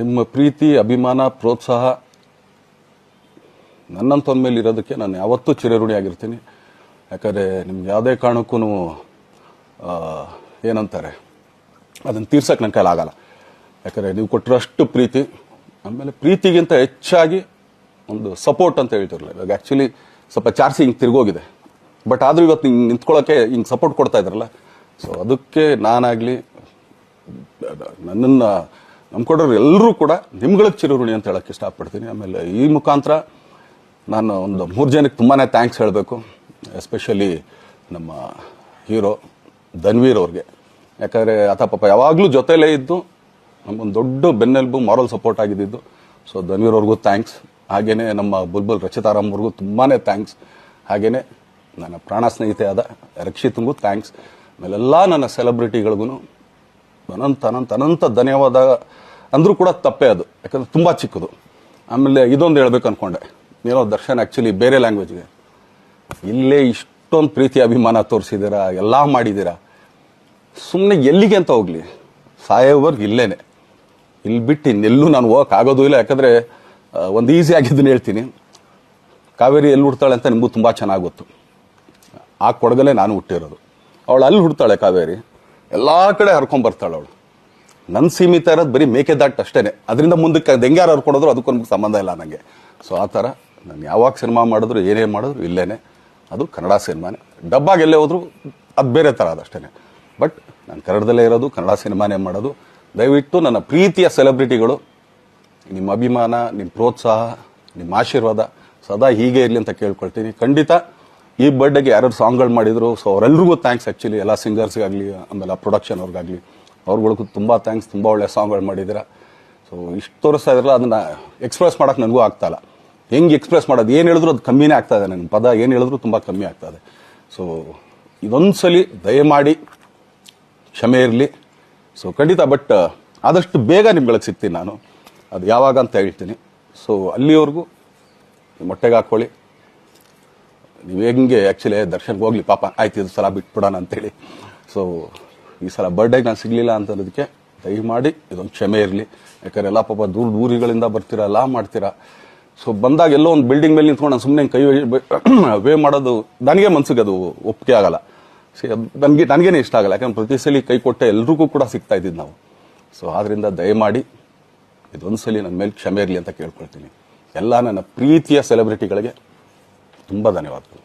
ನಿಮ್ಮ ಪ್ರೀತಿ, ಅಭಿಮಾನ, ಪ್ರೋತ್ಸಾಹ ನನ್ನಂತೊಂದ ಮೇಲೆ ಇರೋದಕ್ಕೆ ನಾನು ಯಾವತ್ತೂ ಚಿರಋಣಿಯಾಗಿರ್ತೀನಿ ಯಾಕಂದರೆ ನಿಮ್ಗೆ ಯಾವುದೇ ಕಾರಣಕ್ಕೂ ಏನಂತಾರೆ, ಅದನ್ನು ತೀರ್ಸೋಕೆ ನನ್ನ ಆಗಲ್ಲ ಯಾಕಂದರೆ ನೀವು ಕೊಟ್ಟಿರೋಷ್ಟು ಪ್ರೀತಿ, ಆಮೇಲೆ ಪ್ರೀತಿಗಿಂತ ಹೆಚ್ಚಾಗಿ ಒಂದು ಸಪೋರ್ಟ್ ಅಂತ ಹೇಳ್ತಿರಲ್ಲ. ಇವಾಗ ಆ್ಯಕ್ಚುಲಿ ಸ್ವಲ್ಪ ಚಾರ್ಸಿ ಹಿಂಗೆ ತಿರುಗೋಗಿದೆ. ಬಟ್ ಆದರೂ ಇವತ್ತು ಹಿಂಗೆ ನಿಂತ್ಕೊಳ್ಳೋಕ್ಕೆ ಹಿಂಗೆ ಸಪೋರ್ಟ್ ಕೊಡ್ತಾ ಇದ್ರಲ್ಲ. ಸೊ ಅದಕ್ಕೆ ನಾನಾಗಲಿ ನನ್ನನ್ನು ನಂಬ್ಕೊಡೋರು ಎಲ್ಲರೂ ಕೂಡ ನಿಮ್ಗಳ ಚಿರಋಣಿ ಅಂತ ಹೇಳಕ್ಕೆ ಇಷ್ಟಪಡ್ತೀನಿ. ಆಮೇಲೆ ಈ ಮುಖಾಂತರ ನಾನು ಒಂದು ಮೂರು ಜನಕ್ಕೆ ತುಂಬಾ ಥ್ಯಾಂಕ್ಸ್ ಹೇಳಬೇಕು. ಎಸ್ಪೆಷಲಿ ನಮ್ಮ ಹೀರೋ ಧನ್ವೀರ್ ಅವ್ರಿಗೆ. ಯಾಕಂದರೆ ಆತ ಪಾಪ ಯಾವಾಗಲೂ ಜೊತೆಲೇ ಇದ್ದು ನಮಗೊಂದು ದೊಡ್ಡ ಬೆನ್ನೆಲುಬು ಮಾರಲ್ ಸಪೋರ್ಟ್ ಆಗಿದ್ದು ಸೊ ಧನ್ವೀರ್ ಅವ್ರಿಗೂ ಥ್ಯಾಂಕ್ಸ್ ಹಾಗೆಯೇ ನಮ್ಮ ಬುಲ್ಬುಲ್ ರಚಿತಾರಾಮ್ ಅವ್ರಿಗೂ ತುಂಬಾ ಥ್ಯಾಂಕ್ಸ್ ಹಾಗೆಯೇ ನನ್ನ ಪ್ರಾಣ ಸ್ನೇಹಿತೆಯಾದ ರಕ್ಷಿತ್ಗೂ ಥ್ಯಾಂಕ್ಸ್ ಆಮೇಲೆಲ್ಲ ನನ್ನ ಸೆಲೆಬ್ರಿಟಿಗಳಿಗೂ ಅನಂತ ಅನಂತ ಅನಂತ ಧನ್ಯವಾದ ಅಂದರೂ ಕೂಡ ತಪ್ಪೇ ಅದು. ಯಾಕಂದ್ರೆ ತುಂಬ ಚಿಕ್ಕದು. ಆಮೇಲೆ ಇದೊಂದು ಹೇಳ್ಬೇಕು ಅಂದ್ಕೊಂಡೆ ಏನೋ ದರ್ಶನ್ ಆ್ಯಕ್ಚುಲಿ ಬೇರೆ ಲ್ಯಾಂಗ್ವೇಜ್ಗೆ ಇಲ್ಲೇ ಇಷ್ಟೊಂದು ಪ್ರೀತಿ ಅಭಿಮಾನ ತೋರಿಸಿದ್ದೀರಾ, ಎಲ್ಲ ಮಾಡಿದ್ದೀರಾ? ಸುಮ್ಮನೆ ಎಲ್ಲಿಗೆ ಅಂತ ಹೋಗಲಿ. ಸಾಯೋವರ್ಗು ಇಲ್ಲೇನೆ. ಇಲ್ಲಿ ಬಿಟ್ಟು ಇನ್ನೆಲ್ಲೂ ನಾನು ಹೋಗಕ್ಕೆ ಆಗೋದು ಇಲ್ಲ. ಯಾಕಂದರೆ ಒಂದು ಈಸಿ ಆಗಿದ್ದನ್ನು ಹೇಳ್ತೀನಿ. ಕಾವೇರಿ ಎಲ್ಲಿ ಹುಡ್ತಾಳೆ ಅಂತ ನಿಮಗೂ ತುಂಬ ಚೆನ್ನಾಗಿ ಗೊತ್ತು. ಆ ಕೊಡಗಲ್ಲೇ ನಾನು ಹುಟ್ಟಿರೋದು. ಅವಳು ಅಲ್ಲಿ ಹುಡ್ತಾಳೆ ಕಾವೇರಿ. ಎಲ್ಲ ಕಡೆ ಹರ್ಕೊಂಬರ್ತಾಳೆ ಅವಳು. ನನ್ನ ಸೀಮಿತ ಇರೋದು ಬರೀ ಮೇಕೆದಾಟ್ ಅಷ್ಟೇನೆ. ಅದರಿಂದ ಮುಂದಕ್ಕೆ ದೆಂಗ್ಯಾರ ಅವ್ರು ಕೊಡೋದ್ರು ಅದಕ್ಕೊಂದು ಸಂಬಂಧ ಇಲ್ಲ ನನಗೆ ಸೊ ಆ ಥರ ನಾನು ಯಾವಾಗ ಸಿನಿಮಾ ಮಾಡಿದ್ರು, ಏನೇ ಮಾಡಿದ್ರು ಇಲ್ಲೇ ಅದು ಕನ್ನಡ ಸಿನಿಮಾನೇ. ಡಬ್ಬಾಗೆ ಎಲ್ಲೇ ಹೋದ್ರು ಅದು ಬೇರೆ ಥರ ಅದಷ್ಟೇ ಬಟ್ ನಾನು ಕನ್ನಡದಲ್ಲೇ ಇರೋದು, ಕನ್ನಡ ಸಿನಿಮಾನೇ ಮಾಡೋದು. ದಯವಿಟ್ಟು ನನ್ನ ಪ್ರೀತಿಯ ಸೆಲೆಬ್ರಿಟಿಗಳು ನಿಮ್ಮ ಅಭಿಮಾನ ನಿಮ್ಮ ಪ್ರೋತ್ಸಾಹ ನಿಮ್ಮ ಆಶೀರ್ವಾದ ಸದಾ ಹೀಗೆ ಇರಲಿ ಅಂತ ಕೇಳ್ಕೊಳ್ತೀನಿ. ಖಂಡಿತ ಈ ಬರ್ಡೇಗೆ ಯಾರ್ಯಾರು ಸಾಂಗ್ಗಳು ಮಾಡಿದ್ರು ಸೊ ಅವರೆಲ್ರಿಗೂ ಥ್ಯಾಂಕ್ಸ್ ಆ್ಯಕ್ಚುಲಿ ಎಲ್ಲ ಸಿಂಗರ್ಸ್ಗಾಗಲಿ ಆಮೇಲೆ ಪ್ರೊಡಕ್ಷನ್ ಅವ್ರಿಗಾಗಲಿ. ಅವ್ರುಗಳಿಗೂ ತುಂಬ ಥ್ಯಾಂಕ್ಸ್ ತುಂಬ ಒಳ್ಳೆ ಸಾಂಗ್ಗಳು ಮಾಡಿದ್ದೀರಾ ಸೊ ಇಷ್ಟು ತೋರಿಸ್ತಾ ಇದ್ರಲ್ಲ, ಅದನ್ನು ಎಕ್ಸ್ಪ್ರೆಸ್ ಮಾಡೋಕೆ ನನಗೂ ಆಗ್ತಾಯಿಲ್ಲ ಹೆಂಗೆ ಎಕ್ಸ್ಪ್ರೆಸ್ ಮಾಡೋದು, ಏನು ಹೇಳಿದ್ರು ಅದು ಕಮ್ಮಿನೇ ಆಗ್ತಾ ಇದೆ ನನ್ನ ಪದ ಏನು ಹೇಳಿದ್ರು ತುಂಬ ಕಮ್ಮಿ ಆಗ್ತಾ ಇದೆ. ಸೊ ಇದೊಂದ್ಸಲಿ ದಯಮಾಡಿ ಕ್ಷಮೆ ಇರಲಿ. ಸೊ ಖಂಡಿತ ಬಟ್ ಆದಷ್ಟು ಬೇಗ ನಿಮ್ಗಳಿಗೆ ಸಿಗ್ತೀನಿ ನಾನು. ಅದು ಯಾವಾಗ ಅಂತ ಹೇಳ್ತೀನಿ. ಸೊ ಅಲ್ಲಿವರೆಗೂ ಮೊಟ್ಟೆಗೆ ಹಾಕ್ಕೊಳ್ಳಿ ನೀವು ಹೆಂಗೆ ಆ್ಯಕ್ಚುಲಿ ದರ್ಶನ್ಗೆ ಹೋಗ್ಲಿ, ಪಾಪ, ಆಯ್ತು, ಇದು ಸಲ ಬಿಟ್ಬಿಡೋಣ ಅಂತೇಳಿ. ಸೊ ಈ ಸಲ ಬರ್ಡೇಗೆ ನಾನು ಸಿಗಲಿಲ್ಲ ದಯ ದಯಮಾಡಿ ಇದೊಂದು ಕ್ಷಮೆ ಇರಲಿ. ಯಾಕಂದ್ರೆ ಎಲ್ಲ ಪಾಪ ದೂರ ದೂರಿಗಳಿಂದ ಬರ್ತೀರಾ, ಎಲ್ಲ ಮಾಡ್ತೀರಾ. ಸೊ ಬಂದಾಗ ಎಲ್ಲೋ ಒಂದು ಬಿಲ್ಡಿಂಗ್ ಮೇಲೆ ನಿಂತ್ಕೊಂಡು ನಾನು ಸುಮ್ಮನೆ ಕೈ ವೇ ಮಾಡೋದು ನನಗೆ ಮನ್ಸಿಗೆ ಅದು ಒಪ್ಪಿಗೆ ಆಗಲ್ಲ. ಸೊ ನನಗೆ ನನಗೇನೆ ಇಷ್ಟ ಆಗಲ್ಲ. ಯಾಕಂದ್ರೆ ಪ್ರತಿ ಸಲ ಕೈ ಕೊಟ್ಟೆ ಎಲ್ರಿಗೂ ಕೂಡ ಸಿಗ್ತಾ ಇದ್ದಿದ್ದು ನಾವು. ಸೊ ಆದ್ರಿಂದ ದಯಮಾಡಿ ಇದೊಂದು ಸಲ ನನ್ನ ಮೇಲೆ ಕ್ಷಮೆ ಇರಲಿ ಅಂತ ಕೇಳ್ಕೊಳ್ತೀನಿ. ಎಲ್ಲ ನನ್ನ ಪ್ರೀತಿಯ ಸೆಲೆಬ್ರಿಟಿಗಳಿಗೆ ತುಂಬ ಧನ್ಯವಾದಗಳು.